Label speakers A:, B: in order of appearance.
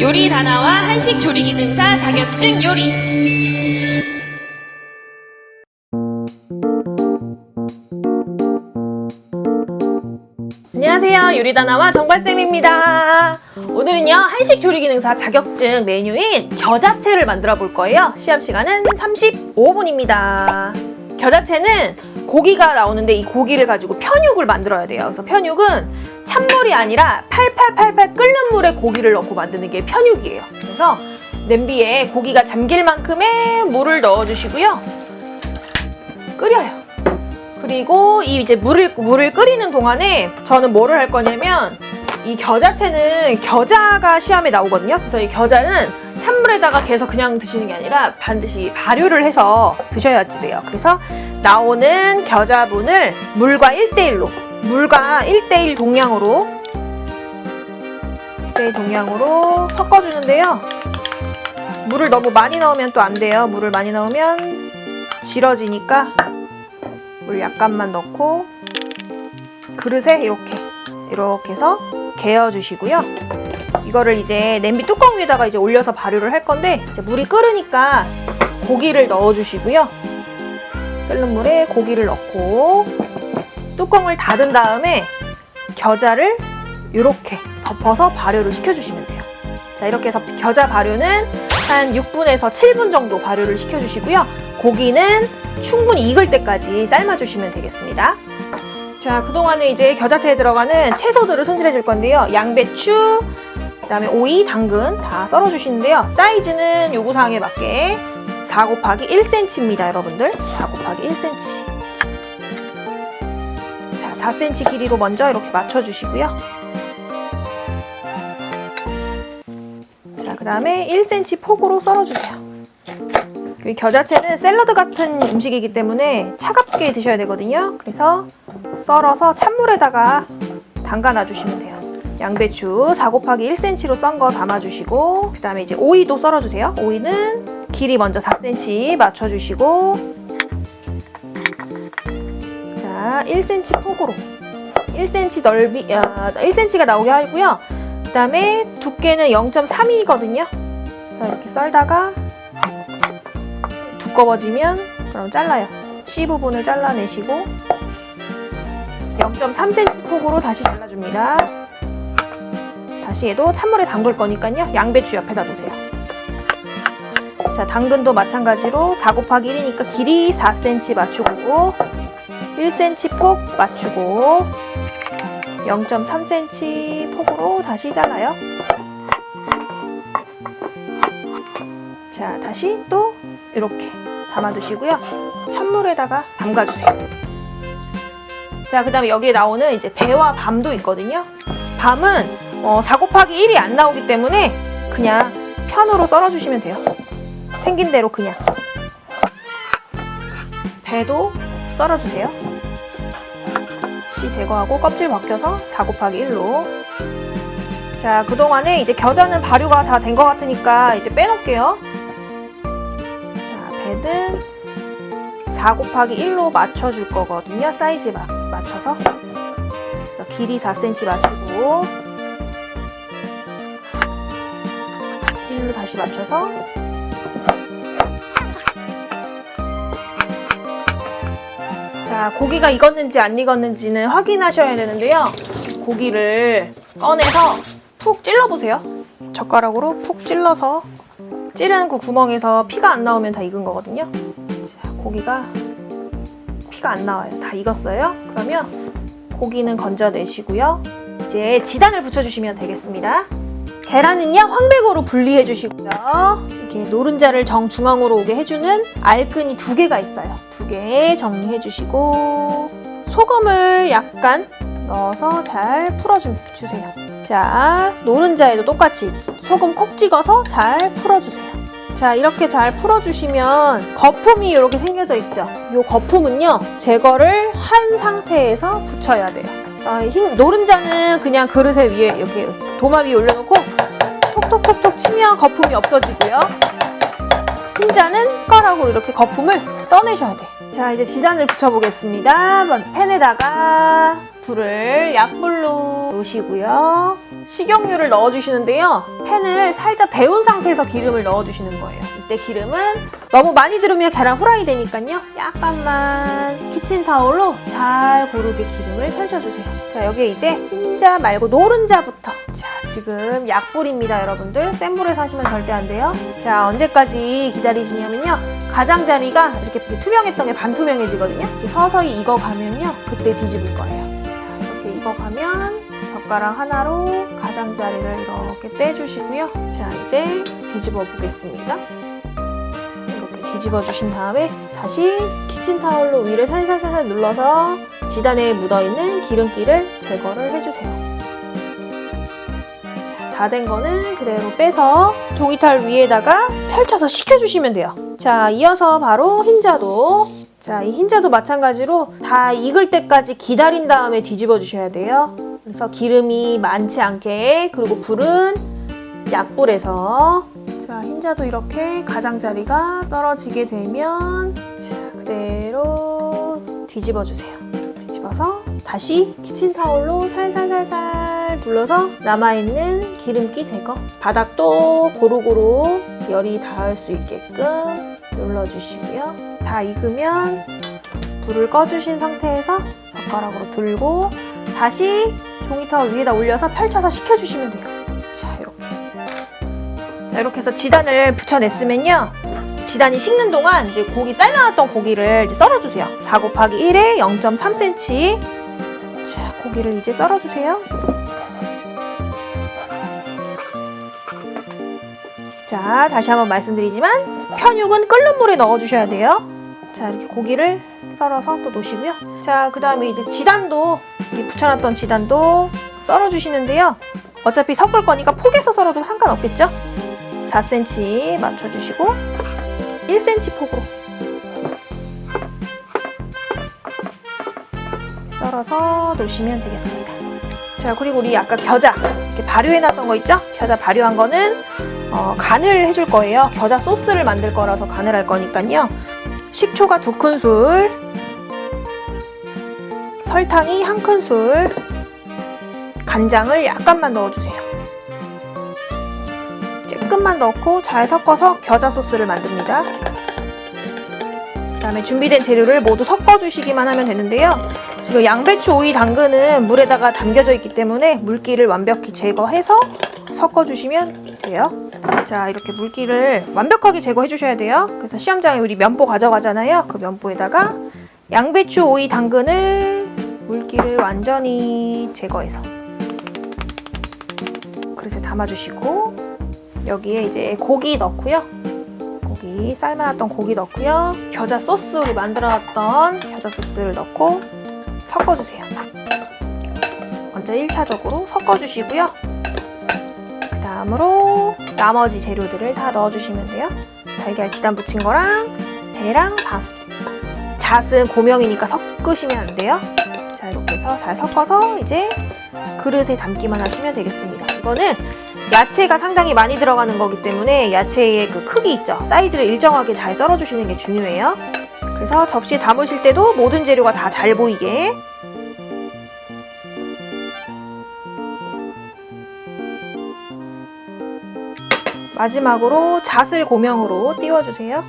A: 요리 다나와 한식 조리 기능사 자격증 요리.
B: 안녕하세요. 요리다나와 정발쌤입니다. 오늘은요, 한식 조리 기능사 자격증 메뉴인 겨자채를 만들어 볼 거예요. 시험 시간은 35분입니다. 겨자채는 고기가 나오는데 이 고기를 가지고 편육을 만들어야 돼요. 그래서 편육은 찬물이 아니라 팔팔팔팔 끓는 물에 고기를 넣고 만드는 게 편육이에요. 그래서 냄비에 고기가 잠길 만큼의 물을 넣어주시고요. 끓여요. 그리고 이 이제 물을 물을 끓이는 동안에 저는 뭐를 할 거냐면 이 겨자채는 겨자가 시험에 나오거든요. 그래서 이 겨자는 찬물에다가 계속 그냥 드시는 게 아니라 반드시 발효를 해서 드셔야지 돼요. 그래서 나오는 겨자분을 물과 1대1로 물과 1대1 동량으로 1대1 동량으로 섞어주는데요. 물을 너무 많이 넣으면 또 안 돼요. 물을 많이 넣으면 질어지니까 물 약간만 넣고 그릇에 이렇게 이렇게 해서 개어 주시고요. 이거를 이제 냄비 뚜껑 위에다가 이제 올려서 발효를 할 건데 이제 물이 끓으니까 고기를 넣어 주시고요. 끓는 물에 고기를 넣고 뚜껑을 닫은 다음에 겨자를 이렇게 덮어서 발효를 시켜 주시면 돼요. 자, 이렇게 해서 겨자 발효는 한 6분에서 7분 정도 발효를 시켜 주시고요. 고기는 충분히 익을 때까지 삶아주시면 되겠습니다. 자, 그동안에 이제 겨자채에 들어가는 채소들을 손질해 줄 건데요. 양배추, 그 다음에 오이, 당근 다 썰어 주시는데요. 사이즈는 요구사항에 맞게 4 곱하기 1cm입니다, 여러분들. 4 곱하기 1cm. 자, 4cm 길이로 먼저 이렇게 맞춰 주시고요. 자, 그 다음에 1cm 폭으로 썰어 주세요. 이 겨자채는 샐러드 같은 음식이기 때문에 차갑게 드셔야 되거든요. 그래서 썰어서 찬물에다가 담가 놔주시면 돼요. 양배추 4 곱하기 1cm로 썬 거 담아주시고 그 다음에 이제 오이도 썰어주세요. 오이는 길이 먼저 4cm 맞춰주시고 자 1cm 폭으로 1cm 넓이 아, 1cm가 나오게 하고요. 그 다음에 두께는 0.3이거든요. 그래서 이렇게 썰다가 두꺼워지면 그럼 잘라요. C 부분을 잘라내시고 0.3cm 폭으로 다시 잘라줍니다. 다시 얘도 찬물에 담글 거니까요. 양배추 옆에다 놓으세요. 자, 당근도 마찬가지로 4 곱하기 1이니까 길이 4cm 맞추고 1cm 폭 맞추고 0.3cm 폭으로 다시 잘라요. 자, 다시 또 이렇게 담아두시고요. 찬물에다가 담가주세요. 자, 그 다음에 여기에 나오는 이제 배와 밤도 있거든요. 밤은 어, 4 곱하기 1이 안 나오기 때문에 그냥 편으로 썰어주시면 돼요. 생긴 대로 그냥. 배도 썰어주세요. 씨 제거하고 껍질 벗겨서 4 곱하기 1로. 자, 그동안에 이제 겨자는 발효가 다 된 것 같으니까 이제 빼놓을게요. 자, 배는 4 곱하기 1로 맞춰줄 거거든요. 사이즈 마, 맞춰서. 길이 4cm 맞추고 1로 다시 맞춰서 자, 고기가 익었는지 안 익었는지는 확인하셔야 되는데요. 고기를 꺼내서 푹 찔러보세요. 젓가락으로 푹 찔러서 찌른 그 구멍에서 피가 안 나오면 다 익은 거거든요. 자, 고기가 피가 안 나와요. 다 익었어요. 그러면 고기는 건져내시고요. 이제 지단을 붙여주시면 되겠습니다. 계란은요 황백으로 분리해 주시고요. 이렇게 노른자를 정중앙으로 오게 해주는 알끈이 두 개가 있어요. 두 개 정리해 주시고 소금을 약간 넣어서 잘 풀어주세요. 자, 노른자에도 똑같이 소금 콕 찍어서 잘 풀어주세요. 자, 이렇게 잘 풀어주시면 거품이 이렇게 생겨져 있죠. 이 거품은요, 제거를 한 상태에서 붙여야 돼요. 자, 흰 노른자는 그냥 그릇에 위에 이렇게 도마 위에 올려놓고 톡톡톡톡 치면 거품이 없어지고요. 흰자는 숟가락으로 이렇게 거품을 떠내셔야 돼. 자, 이제 지단을 붙여보겠습니다. 팬에다가 불을 약불로 놓으시고요. 식용유를 넣어주시는데요. 팬을 살짝 데운 상태에서 기름을 넣어주시는 거예요. 이때 기름은 너무 많이 들으면 계란 후라이 되니까요. 약간만 키친타올로 잘 고르게 기름을 펼쳐주세요. 자, 여기에 이제 흰자 말고 노른자부터. 자, 지금 약불입니다, 여러분들. 센 불에서 하시면 절대 안 돼요. 자, 언제까지 기다리시냐면요. 가장자리가 이렇게 투명했던 게 반투명해지거든요. 서서히 익어가면요. 그때 뒤집을 거예요. 자, 이렇게 익어가면 젓가락 하나로 가장자리를 이렇게 떼주시고요. 자, 이제 뒤집어 보겠습니다. 이렇게 뒤집어 주신 다음에 다시 키친타올로 위를 살살살살 눌러서 지단에 묻어있는 기름기를 제거를 해주세요. 자, 다 된 거는 그대로 빼서 종이탈 위에다가 펼쳐서 식혀주시면 돼요. 자, 이어서 바로 흰자도 자, 이 흰자도 마찬가지로 다 익을 때까지 기다린 다음에 뒤집어 주셔야 돼요. 그래서 기름이 많지 않게 그리고 불은 약불에서 자, 흰자도 이렇게 가장자리가 떨어지게 되면 자, 그대로 뒤집어 주세요. 뒤집어서 다시 키친타올로 살살살살 눌러서 남아있는 기름기 제거. 바닥도 고루고루 열이 닿을 수 있게끔 눌러주시고요. 다 익으면 불을 꺼주신 상태에서 젓가락으로 들고 다시 종이타올 위에다 올려서 펼쳐서 식혀주시면 돼요. 자, 이렇게. 자, 이렇게 해서 지단을 붙여냈으면요. 지단이 식는 동안 이제 고기 삶아놨던 고기를 이제 썰어주세요. 4 곱하기 1에 0.3cm. 자, 고기를 이제 썰어주세요. 자, 다시 한번 말씀드리지만 편육은 끓는 물에 넣어주셔야 돼요. 자, 이렇게 고기를 썰어서 또 놓으시고요. 자, 그 다음에 이제 지단도 이 붙여놨던 지단도 썰어주시는데요. 어차피 섞을 거니까 포개서 썰어도 상관없겠죠? 4cm 맞춰주시고 1cm 폭으로 썰어서 놓으시면 되겠습니다. 자, 그리고 우리 아까 겨자 이렇게 발효해놨던 거 있죠? 겨자 발효한 거는 어, 간을 해줄 거예요. 겨자 소스를 만들 거라서 간을 할 거니까요. 식초가 두 큰술, 설탕이 한 큰술, 간장을 약간만 넣어주세요. 조금만 넣고 잘 섞어서 겨자 소스를 만듭니다. 그 다음에 준비된 재료를 모두 섞어주시기만 하면 되는데요. 지금 양배추, 오이, 당근은 물에다가 담겨져 있기 때문에 물기를 완벽히 제거해서 섞어주시면 돼요. 자, 이렇게 물기를 완벽하게 제거해 주셔야 돼요. 그래서 시험장에 우리 면보 가져가잖아요. 그 면보에다가 양배추, 오이, 당근을 물기를 완전히 제거해서 그릇에 담아주시고 여기에 이제 고기 넣고요. 고기 삶아놨던 고기 넣고요. 겨자 소스 우리 만들어놨던 겨자 소스를 넣고 섞어주세요. 먼저 1차적으로 섞어주시고요. 그 다음으로 나머지 재료들을 다 넣어주시면 돼요. 달걀 지단 붙인 거랑 배랑 밥. 잣은 고명이니까 섞으시면 안 돼요. 해서 잘 섞어서 이제 그릇에 담기만 하시면 되겠습니다. 이거는 야채가 상당히 많이 들어가는 거기 때문에 야채의 그 크기 있죠? 사이즈를 일정하게 잘 썰어주시는 게 중요해요. 그래서 접시에 담으실 때도 모든 재료가 다 잘 보이게 마지막으로 잣을 고명으로 띄워주세요.